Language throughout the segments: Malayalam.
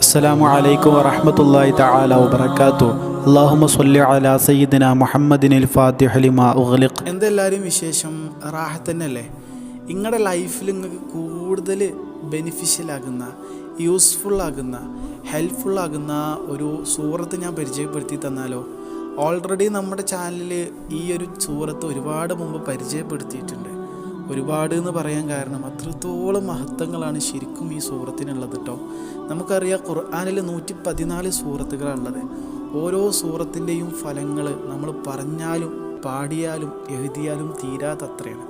അസ്സലാമു അലൈക്കും വറഹമത്തല്ലാഹി തആല വബറകാതു അല്ലാഹുമ്മ സ്വല്ലി അലാ സയ്യിദിന മുഹമ്മദിനിൽ ഫാത്തിഹ ലിമാ ഉഗ്ലിഖ്. എന്തെല്ലാവരും വിശേഷം? റാഹത്ത് തന്നെയല്ലേ? നിങ്ങളുടെ ലൈഫിൽ നിങ്ങൾക്ക് കൂടുതൽ ബെനിഫിഷ്യൽ ആകുന്ന യൂസ്ഫുൾ ആകുന്ന ഹെൽപ്ഫുൾ ആകുന്ന ഒരു സൂറത്ത് ഞാൻ പരിചയപ്പെടുത്തി തന്നാലോ? ഓൾറെഡി നമ്മുടെ ചാനലിൽ ഈ ഒരു സൂറത്ത് ഒരുപാട് മുമ്പ് പരിചയപ്പെടുത്തിയിട്ടുണ്ട്. ഒരുപാട് എന്ന് പറയാൻ കാരണം അത്രത്തോളം മഹത്വങ്ങളാണ് ശരിക്കും ഈ സൂറത്തിനുള്ളത് കേട്ടോ നമുക്കറിയാം ഖുർആാനിൽ നൂറ്റി പതിനാല് സൂറത്തുകളാണുള്ളത്. ഓരോ സൂറത്തിന്റെയും ഫലങ്ങൾ നമ്മൾ പറഞ്ഞാലും പാടിയാലും എഴുതിയാലും തീരാത്തത്രയാണ്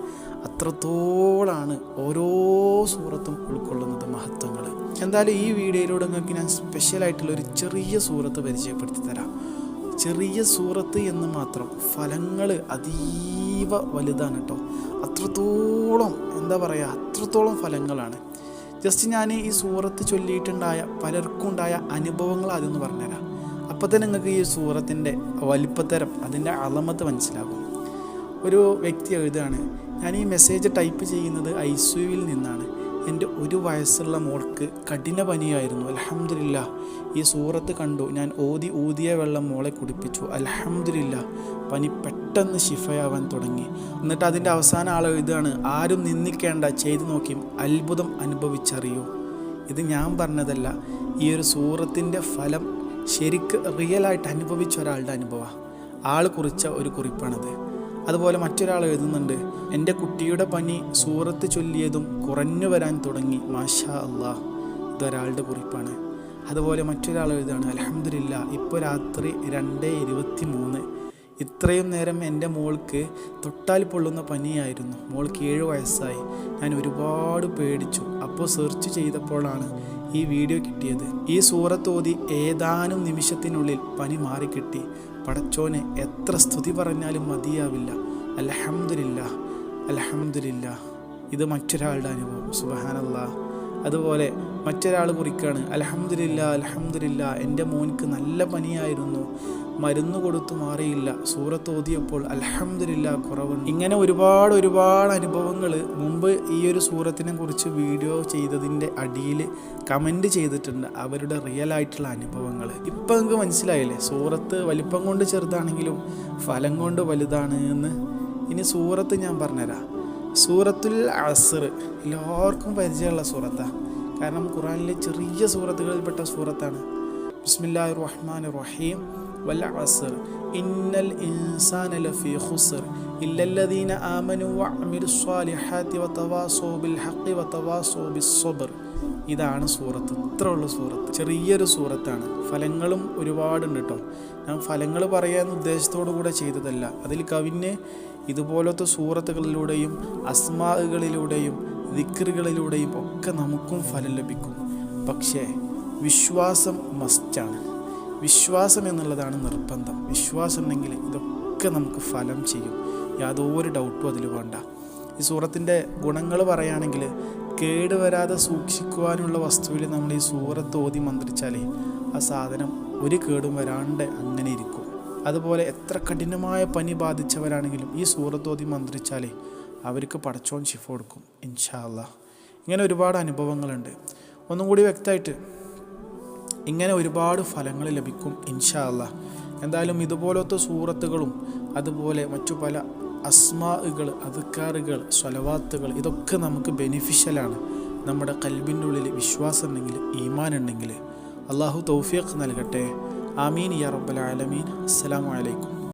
അത്രത്തോളാണ് ഓരോ സൂറത്തും ഉൾക്കൊള്ളുന്നത് മഹത്വങ്ങൾ. എന്തായാലും ഈ വീഡിയോയിലൂടെ നിങ്ങൾക്ക് ഞാൻ സ്പെഷ്യലായിട്ടുള്ള ഒരു ചെറിയ സൂറത്ത് പരിചയപ്പെടുത്തി തരാം. ചെറിയ സൂറത്ത് എന്ന് മാത്രം ഫലങ്ങൾ അതീവ വലുതാണ് കേട്ടോ. അത്രത്തോളം എന്താ പറയുക അത്രത്തോളം ഫലങ്ങളാണ്. ജസ്റ്റ് ഞാൻ ഈ സൂറത്ത് ചൊല്ലിയിട്ടുണ്ടായ പലർക്കും ഉണ്ടായ അനുഭവങ്ങൾ ആദ്യമൊന്ന് പറഞ്ഞുതരാം. അപ്പോൾ തന്നെ നിങ്ങൾക്ക് ഈ സൂറത്തിന്റെ വലിപ്പത്തരം അതിന്റെ അളമത്ത് മനസ്സിലാകും. ഒരു വ്യക്തി എഴുതുകയാണ് ഞാൻ ഈ മെസ്സേജ് ടൈപ്പ് ചെയ്യുന്നത് ഐസുവിൽ നിന്നാണ്. എന്റെ ഒരു വയസ്സുള്ള മോൾക്ക് കഠിന പനിയായിരുന്നു. അലഹമില്ല ഈ സൂറത്ത് കണ്ടു. ഞാൻ ഓതി ഊതിയ വെള്ളം മോളെ കുടിപ്പിച്ചു. അലഹമില്ല പനി പെട്ടെന്ന് ശിഫയാവാൻ തുടങ്ങി. എന്നിട്ട് അതിന്റെ അവസാന ആൾ എഴുതുകയാണ് ആരും നിന്ദിക്കേണ്ട. ചെയ്തു നോക്കി അത്ഭുതം അനുഭവിച്ചറിയൂ. ഇത് ഞാൻ പറഞ്ഞതല്ല. ഈ ഒരു സൂറത്തിന്റെ ഫലം ശരിക്ക് റിയലായിട്ട് അനുഭവിച്ച ഒരാളുടെ അനുഭവമാണ്. ആൾ കുറിച്ച ഒരു കുറിപ്പാണത്. അതുപോലെ മറ്റൊരാൾ എഴുതുന്നുണ്ട് എന്റെ കുട്ടിയുടെ പനി സൂറത്ത് ചൊല്ലിയതും കുറഞ്ഞു വരാൻ തുടങ്ങി. മാഷാ അള്ളാഹ് ഇതൊരാളുടെ കുറിപ്പാണ്. അതുപോലെ മറ്റൊരാൾ എഴുതാണ് അലഹമില്ല ഇപ്പോൾ രാത്രി രണ്ട് ഇരുപത്തി മൂന്ന് ഇത്രയും നേരം എന്റെ മോൾക്ക് തൊട്ടാൽ പൊള്ളുന്ന പനിയായിരുന്നു. മോൾക്ക് ഏഴ് വയസ്സായി. ഞാൻ ഒരുപാട് പേടിച്ചു. അപ്പോൾ സെർച്ച് ചെയ്തപ്പോഴാണ് ഈ വീഡിയോ കിട്ടിയത്. ഈ സൂറത്തോതി ഏതാനും നിമിഷത്തിനുള്ളിൽ പനി മാറിക്കിട്ടി. പടച്ചോനെ എത്ര സ്തുതി പറഞ്ഞാലും മതിയാവില്ല. അലഹമില്ല അലഹമില്ല ഇത് മറ്റൊരാളുടെ അനുഭവം. സുബഹാനല്ല അതുപോലെ മറ്റൊരാൾ കുറിക്കാണ്. അലഹമില്ല അലഹമില്ല എന്റെ മോൻക്ക് നല്ല പനിയായിരുന്നു. മരുന്ന് കൊടുത്തു മാറിയില്ല. സൂറത്ത് ഓതിയപ്പോൾ അലഹമില്ല കുറവുണ്ട്. ഇങ്ങനെ ഒരുപാട് ഒരുപാട് അനുഭവങ്ങൾ മുമ്പ് ഈ ഒരു സൂറത്തിനെ കുറിച്ച് വീഡിയോ ചെയ്തതിന്റെ അടിയിൽ കമന്റ് ചെയ്തിട്ടുണ്ട്. അവരുടെ റിയൽ ആയിട്ടുള്ള അനുഭവങ്ങൾ ഇപ്പം നിങ്ങൾക്ക് മനസ്സിലായില്ലേ? സൂറത്ത് വലിപ്പം കൊണ്ട് ചെറുതാണെങ്കിലും ഫലം കൊണ്ട് വലുതാണ് എന്ന്. ഇനി സൂറത്ത് ഞാൻ പറഞ്ഞുതരാം. സൂറത്തുൽ അസർ എല്ലാവർക്കും പരിചയമുള്ള സൂറത്താണ് കാരണം ഖുറാനിലെ ചെറിയ സൂറത്തുകളിൽപ്പെട്ട സൂറത്താണ്. ബിസ്മില്ലാ റഹ്മാൻ റഹീം. വൽ അസർ. ഇന്നൽ ഇൻസാന ഇല്ലല്ലദീന ഇതാണ് സൂറത്ത്. ഇത്ര ഉള്ള സൂറത്ത്. ചെറിയൊരു സൂറത്താണ്. ഫലങ്ങളും ഒരുപാടുണ്ട് കേട്ടോ ഞാൻ ഫലങ്ങൾ പറയാൻ ഉദ്ദേശത്തോടു കൂടെ ചെയ്തതല്ല. അതിൽ കവിന് ഇതുപോലത്തെ സൂറത്തുകളിലൂടെയും അസ്മാകളിലൂടെയും ദിക്കറുകളിലൂടെയും ഒക്കെ നമുക്കും ഫലം ലഭിക്കും പക്ഷേ വിശ്വാസം മസ്റ്റാണ് വിശ്വാസം എന്നുള്ളതാണ് നിർബന്ധം. വിശ്വാസം ഉണ്ടെങ്കിൽ ഇതൊക്കെ നമുക്ക് ഫലം ചെയ്യും. യാതൊരു ഡൗട്ടും അതിൽ വേണ്ട. ഈ സൂറത്തിന്റെ ഗുണങ്ങൾ പറയുകയാണെങ്കിൽ കേടുവരാതെ സൂക്ഷിക്കുവാനുള്ള വസ്തുവിൽ നമ്മൾ ഈ സൂറത്ത് ഓതി മന്ത്രിച്ചാലേ ആ സാധനം ഒരു കേടും വരാണ്ട് അങ്ങനെ ഇരിക്കും. അതുപോലെ എത്ര കഠിനമായ പനി ബാധിച്ചവരാണെങ്കിലും ഈ സൂറത്ത് ഓതി മന്ത്രിച്ചാലേ അവർക്ക് പടച്ചോൻ ശിഫ കൊടുക്കും. ഇൻഷാല്ല ഇങ്ങനെ ഒരുപാട് അനുഭവങ്ങളുണ്ട്. ഒന്നും കൂടി വ്യക്തമായിട്ട് ഇങ്ങനെ ഒരുപാട് ഫലങ്ങൾ ലഭിക്കും ഇൻഷാ അല്ലാ എന്തായാലും ഇതുപോലത്തെ സൂറത്തുകളും അതുപോലെ മറ്റു പല അസ്മാകൾ അതുക്കാറുകൾ സ്വലവാത്തുകൾ ഇതൊക്കെ നമുക്ക് ബെനിഫിഷ്യലാണ് നമ്മുടെ കൽബിന്റെ ഉള്ളിൽ വിശ്വാസം ഉണ്ടെങ്കിൽ ഈമാൻ ഉണ്ടെങ്കിൽ. അള്ളാഹു തൗഫീഖ് നൽകട്ടെ. ആമീൻ യാ റബ്ബൽ ആലമീൻ. അസ്സലാമു അലൈക്കും.